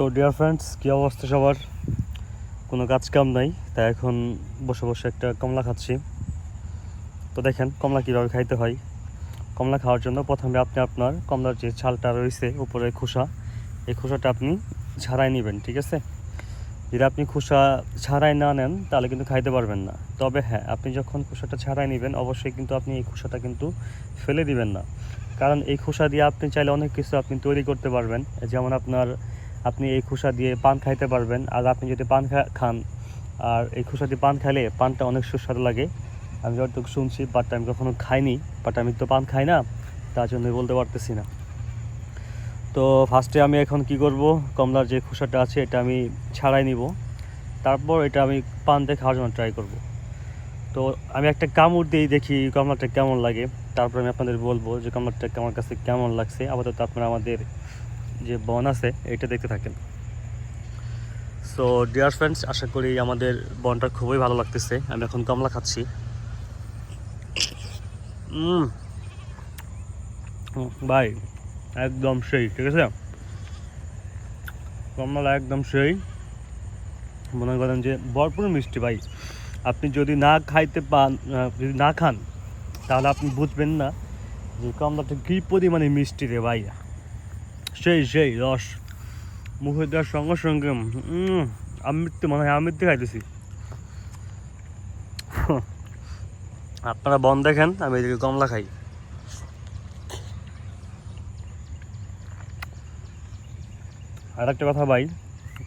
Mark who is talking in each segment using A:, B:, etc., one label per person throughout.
A: So dear friends কী অবস্থা সবার? কোনো কাজ কাম নাই তাই এখন বসে বসে একটা কমলা খাচ্ছি। তো দেখেন, কমলা কীভাবে খাইতে হয়। কমলা খাওয়ার জন্য প্রথমে আপনি আপনার কমলার যে ছালটা রয়েছে, উপরে খোসা, এই খোসাটা আপনি ছাড়াই নেবেন, ঠিক আছে? যদি আপনি খোসা ছাড়াই না নেন, তাহলে কিন্তু খাইতে পারবেন না। তবে হ্যাঁ আপনি যখন খোসাটা ছাড়াই নেবেন, অবশ্যই কিন্তু আপনি এই খোসাটা কিন্তু ফেলে দিবেন না। কারণ এই খোসা দিয়ে আপনি চাইলে অনেক কিছু আপনি তৈরি করতে পারবেন। যেমন আপনার আপনি এই খোসা দিয়ে পান খাইতে পারবেন। আর আপনি যদি পান খান, আর এই খোসা দিয়ে পান খাইলে পানটা অনেক সুস্বাদু লাগে। আমি যতটুকু শুনছি বাট আমি কখনো খাইনি বাট আমি তো পান খাই না, তার জন্য বলতে পারতেছি না। তো ফার্স্টে আমি এখন কি করব? কমলার যে খোসাটা আছে, এটা আমি ছাড়াই নিব। তারপর এটা আমি পান দিয়ে খাওয়ার জন্য ট্রাই করব। তো আমি একটা কামড় দিয়েই দেখি কমলাটা কেমন লাগে। তারপর আমি আপনাদের বলব যে কমলাটা আমার কাছে কেমন লাগছে। আপাতত আপনারা আমাদের যে বন আছে, এটা দেখতে থাকেন। সো ডিয়ার ফ্রেন্ডস আশা করি আমাদের বনটা খুবই ভালো লাগতেছে। আমি এখন কমলা খাচ্ছি। ভাই, একদম সেই, ঠিক আছে? কমলা একদম সেই। মনে করেন যে ভরপুর মিষ্টি, ভাই। আপনি যদি না খাইতে পান যদি না খান, তাহলে আপনি বুঝবেন না যে কমলাটা কী পরিমাণে মিষ্টি রে, ভাই। সেই সেই, রস। মুখে দেওয়ার সঙ্গে সঙ্গে আমৃত্যু, মনে হয় আমৃত্যু খাইতেছি। আপনারা বন দেখেন, আমি এদিকে কমলা খাই। আর একটা কথা ভাই,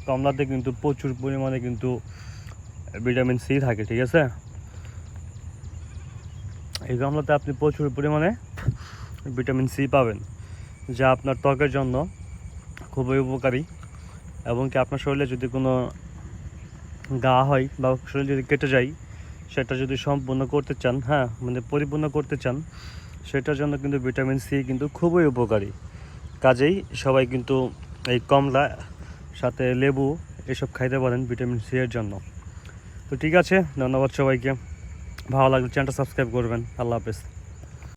A: কমলাতে কিন্তু প্রচুর পরিমাণে কিন্তু ভিটামিন সি থাকে, ঠিক আছে? এই কমলাতে আপনি প্রচুর পরিমাণে ভিটামিন সি পাবেন। যা আপনার ত্বকের জন্য খুবই উপকারী এবং কি আপনার শরীরে যদি কোনো গা হয় বা শরীর যদি কেটে যায়, সেটা যদি সম্পূর্ণ করতে চান হ্যাঁ মানে পরিপূর্ণ করতে চান, সেটার জন্য কিন্তু ভিটামিন সি কিন্তু খুবই উপকারী। কাজেই সবাই কিন্তু এই কমলা, সাথে লেবু এসব খাইতে পারেন ভিটামিন সি এর জন্য। তো ঠিক আছে, ধন্যবাদ সবাইকে। ভালো লাগলে চ্যানেলটা সাবস্ক্রাইব করবেন। আল্লাহ হাফেজ।